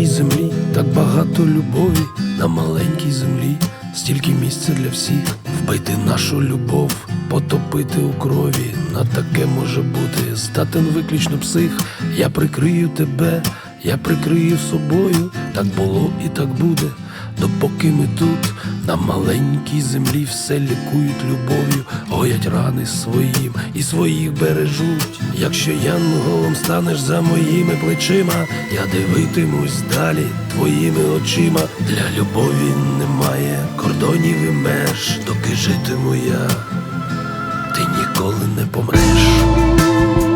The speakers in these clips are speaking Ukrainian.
маленькій землі, так багато любові на маленькій землі, стільки місця для всіх, вбити нашу любов, потопити у крові. На таке може бути здатен виключно псих. Я прикрию тебе, я прикрию собою. Так було і так буде. Допоки ми тут, на маленькій землі, все лікують любов'ю, гоять рани своїм і своїх бережуть. Якщо янголом станеш за моїми плечима, я дивитимусь далі твоїми очима. Для любові немає кордонів і меж, доки житиму я, ти ніколи не помреш.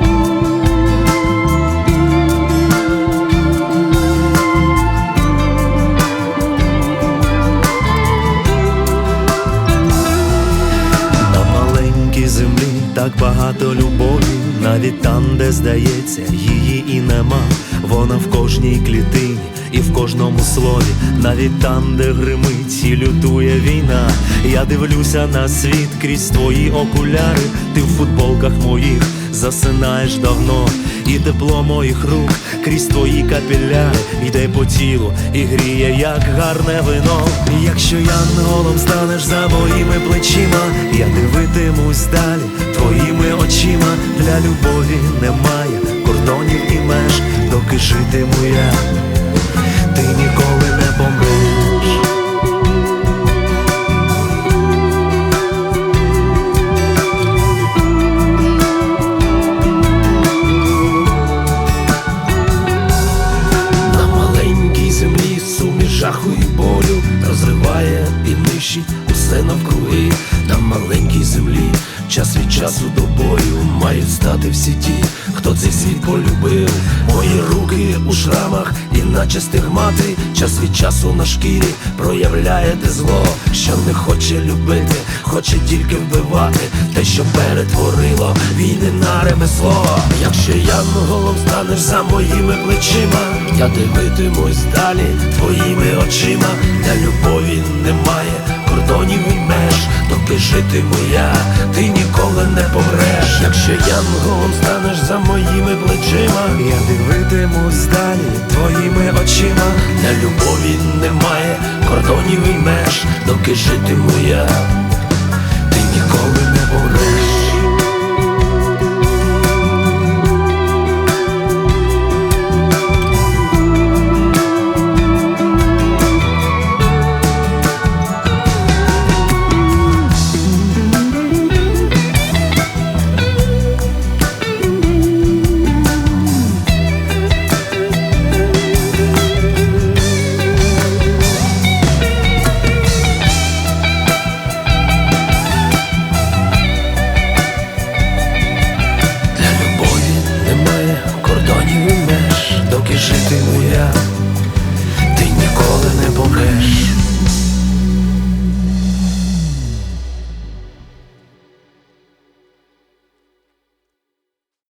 Так багато любові, навіть там, де здається, її і нема. Вона в кожній клітині і в кожному слові, навіть там, де гримить і лютує війна. Я дивлюся на світ крізь твої окуляри, ти в футболках моїх засинаєш давно, і тепло моїх рук крізь твої капіляри йде по тілу і гріє, як гарне вино. Якщо янголом станеш за моїми плечима, я дивитимусь далі очима. Для любові немає кордонів і меж, доки житиму я, часу до бою мають стати всі ті, хто цей світ полюбив. Мої руки у шрамах, і наче стигмати, час від часу на шкірі проявляє те зло, що не хоче любити, хоче тільки вбивати те, що перетворило війни на ремесло. Якщо янголом станеш за моїми плечима, я дивитимусь далі твоїми очима. Для любові немає кордонів і меж, доки житиму я, ти ніколи не помреш. Якщо янголом станеш за моїми плечима, Я дивитимусь далі твоїми очима. На любові немає кордонів і меж, доки житиму я, житиму я,